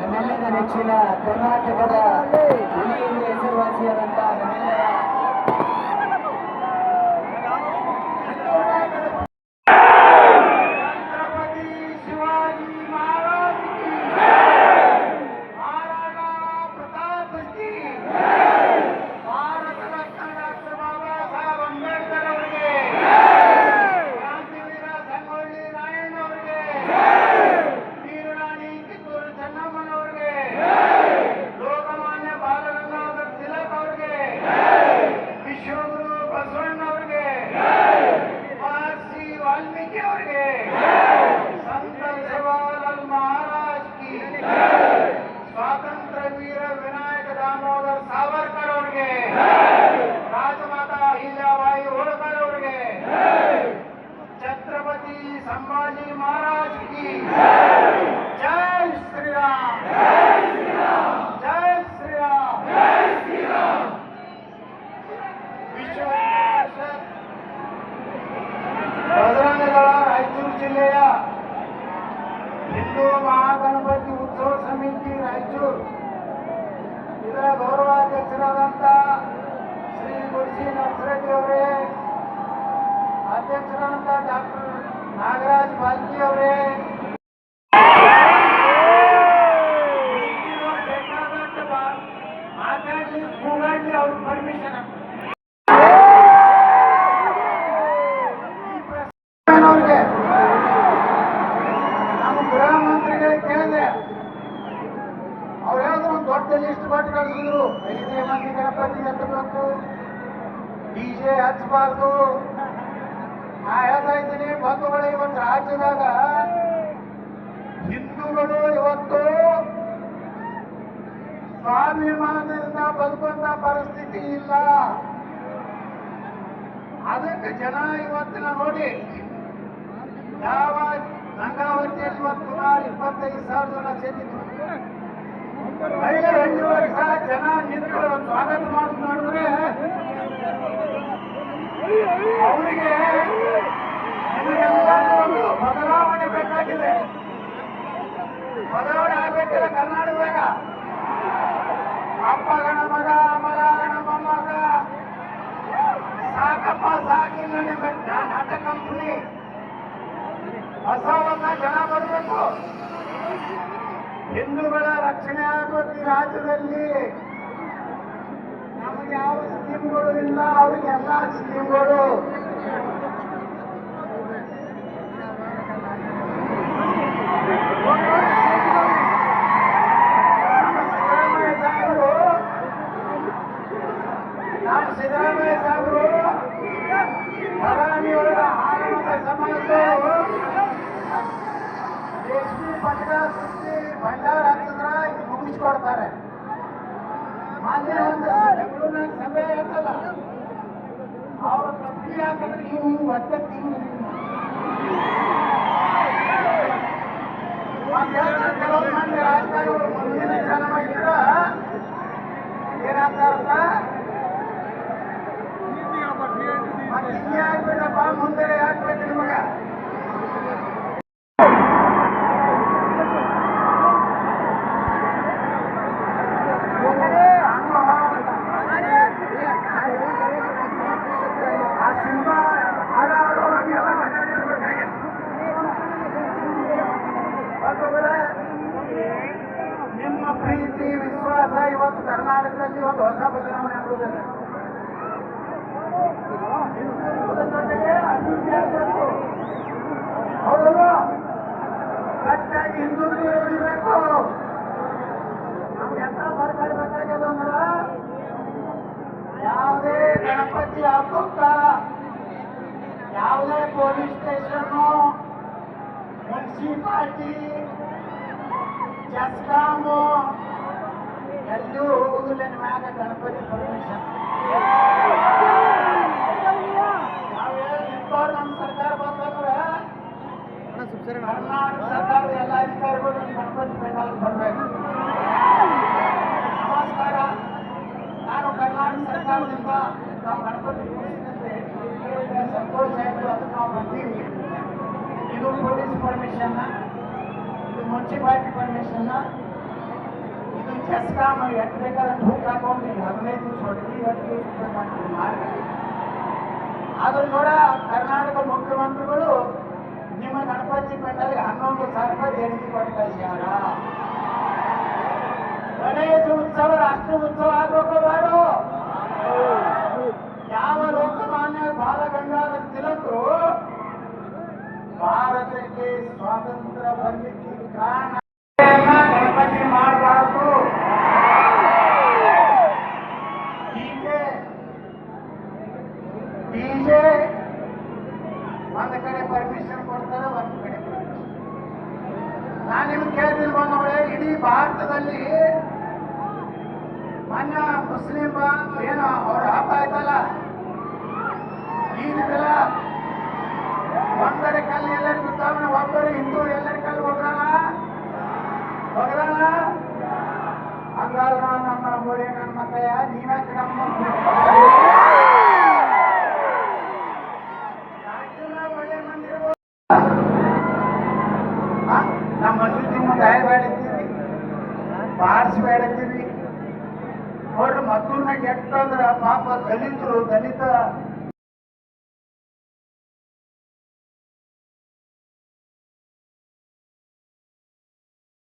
ನಮ್ಮೆಲ್ಲರ ನೆಚ್ಚಿನ ಕರ್ನಾಟಕದ ಹೆಸರುವಾಸಿಯಾದಂತಹ ನಮ್ಮೆಲ್ಲರ ಸಾವರ್ಕರ್ ಅವರಿಗೆ ರಾಜಮಾತಾ ಅಹಿಲ್ಯಾಬಾಯಿ ಹೋಳ್ಕರ್ ಅವರಿಗೆ ಛತ್ರಪತಿ ಸಂಭಾಜಿ ಮಹಾರಾಜ್ ಕಿ లిస్ట్ పట్టుకొడుతున్నారు అయితే మంది గణపతి ఎత్తలకు డీజೆ ಹಚ್ಚಬಾರ್ದು ಹೇಳ್ತಾ ಇದ್ದೀನಿ ಬಂಧುಗಳೇ ಇವತ್ತು ರಾಜ್ಯದಾಗ ಹಿಂದೂಗಳು ಇವತ್ತು ಸ್ವಾಭಿಮಾನದಿಂದ ಬದುಕುವಂತ ಪರಿಸ್ಥಿತಿ ಇಲ್ಲ ಅದಕ್ಕೆ ಜನ ಇವತ್ತಿನ ನೋಡಿ ಯಾವ ಗಂಗಾವತಿಯಲ್ಲಿ ಇವತ್ತು ಸುಮಾರು ಇಪ್ಪತ್ತೈದು ಸಾವಿರ ಜನ ಸೇರಿದ್ರು ಐದು ಎಂಟು ವರ್ಷ ಜನ ನಿಂತು ಸ್ವಾಗತ ಮಾಡೋದು ನೋಡಿದ್ರೆ ಅವರಿಗೆ ಒಂದು ಬದಲಾವಣೆ ಬೇಕಾಗಿದೆ. ಬದಲಾವಣೆ ಆಗಬೇಕಿಲ್ಲ ಕರ್ನಾಟಕದಾಗ. ಅಪ್ಪ ಗಣ, ಮಗ ಮಗ ಸಾಕಪ್ಪ, ಸಾಕಿಲ್ಲ ನಿಮ್ಮ ನಾಟಕ ಕಂಪನಿ ಹೊಸ ಹೊಸ ಜನ ಬರಬೇಕು. ಹಿಂದೂಗಳ ರಕ್ಷಣೆ ಆಗಬೇಕು ಈ ರಾಜ್ಯದಲ್ಲಿ. ನಮಗೆ ಯಾವ ಸ್ಕೀಮ್ಗಳು ಇಲ್ಲ ಅವ್ರಿಗೆ ಎಲ್ಲ ಸ್ಕೀಮ್ಗಳು what the ಯಾವುದೇ ಗಣಪತಿ ಹಬ್ಬಕ್ಕ ಯಾವುದೇ ಪೊಲೀಸ್ ಸ್ಟೇಷನ್ನು ಮುನ್ಸಿಪಾಲ್ಟಿ ಜಸ್ಕಾಮು ಎಲ್ಲೂ ಹೋಗುದಿಲ್ಲ ಮ್ಯಾಗ ಗಣಪತಿ ಪರ್ಮಿಷನ್ ನಿಂತವ್ರು ನಮ್ಮ ಸರ್ಕಾರ ಬಂದಂದ್ರೆ ಕರ್ನಾಟಕ ಸರ್ಕಾರದ ಎಲ್ಲ ಅಧಿಕಾರಿಗಳು ಗಣಪತಿ ಪೆಂಡಾಲ್ ಬರಬೇಕು. ನಮಸ್ಕಾರ. ನಾನು ಕರ್ನಾಟಕ ಸರ್ಕಾರದಿಂದ ನಾವು ಗಣಪತಿ ಕೂರಿಸಿದಂತೆ ಕೇಳಿದ ಸಂತೋಷ ಆಯಿತು, ಅದಕ್ಕೆ ನಾವು ಬಂದೀವಿ ಇದು ಪೊಲೀಸ್ ಪರ್ಮಿಷನ್ ಇದು ಮುನ್ಸಿಪಾಲಿಟಿ ಪರ್ಮಿಷನ್ ಇದು ಜಸ್ಕಾಮ್ ಎಷ್ಟು ಬೇಕಾದ್ರೆ ಧೂಕ್ ಹಾಕೊಂಡು ಈಗ ಹದಿನೈದು ದಿವಸ ಹೊಡೆದು ಎಷ್ಟು ದಿವಸ ಮಾಡ್ತೀವಿ ಮಾಡಿ ಆದ್ರೂ ಕೂಡ ಕರ್ನಾಟಕ ಮುಖ್ಯಮಂತ್ರಿಗಳು ನಿಮ್ಮ ಗಣಪತಿ ಪೆಂಡಲ್ಗೆ ಹನ್ನೊಂದು ಸಾವಿರ ರೂಪಾಯಿ ದೇಣಿಗೆ ಕೊಟ್ಟು ಕಳಿಸ್ಯಾರ ಗಣೇಶ ಉತ್ಸವ ರಾಷ್ಟ್ರ ಉತ್ಸವ ಆಗ್ಬೇಕು ಮೊನ್ನೆ ಮುಸ್ಲಿಂ ಏನೋ ಅವ್ರ ಹಬ್ಬ ಆಯ್ತಲ್ಲ? ಈದ್ ಒಂದರ ಕಲ್ಲು ಎಲ್ಲರಿಗೂ ಗೊತ್ತಾವಣ ಒಬ್ಬರು ಹಿಂದೂ ಎಲ್ಲರ ಕಲ್ಲು ಹೋಗ್ರಲ್ಲ ಹೋಗ್ರಲ್ಲ ಹಂಗಾದ್ರ ನಮ್ಮ ಮೂಳೆ ನನ್ನ ಮಕ್ಕಳ ನೀವ್ಯಾಕೆ ನಮ್ಮ ಒಳ್ಳೆ ಮಂದಿ ಇರ್ಬೋದು. ನಮ್ಮ ಮಸೂತಿ ಮುಂದೆ ಹಾಯ್ ಬೇಡತ್ತೀರಿ ನೋಡ್ರಿ ಮತ್ತೊಮ್ಮೆ ಎಷ್ಟಂದ್ರ ಪಾಪ ದಲಿತರು ದಲಿತ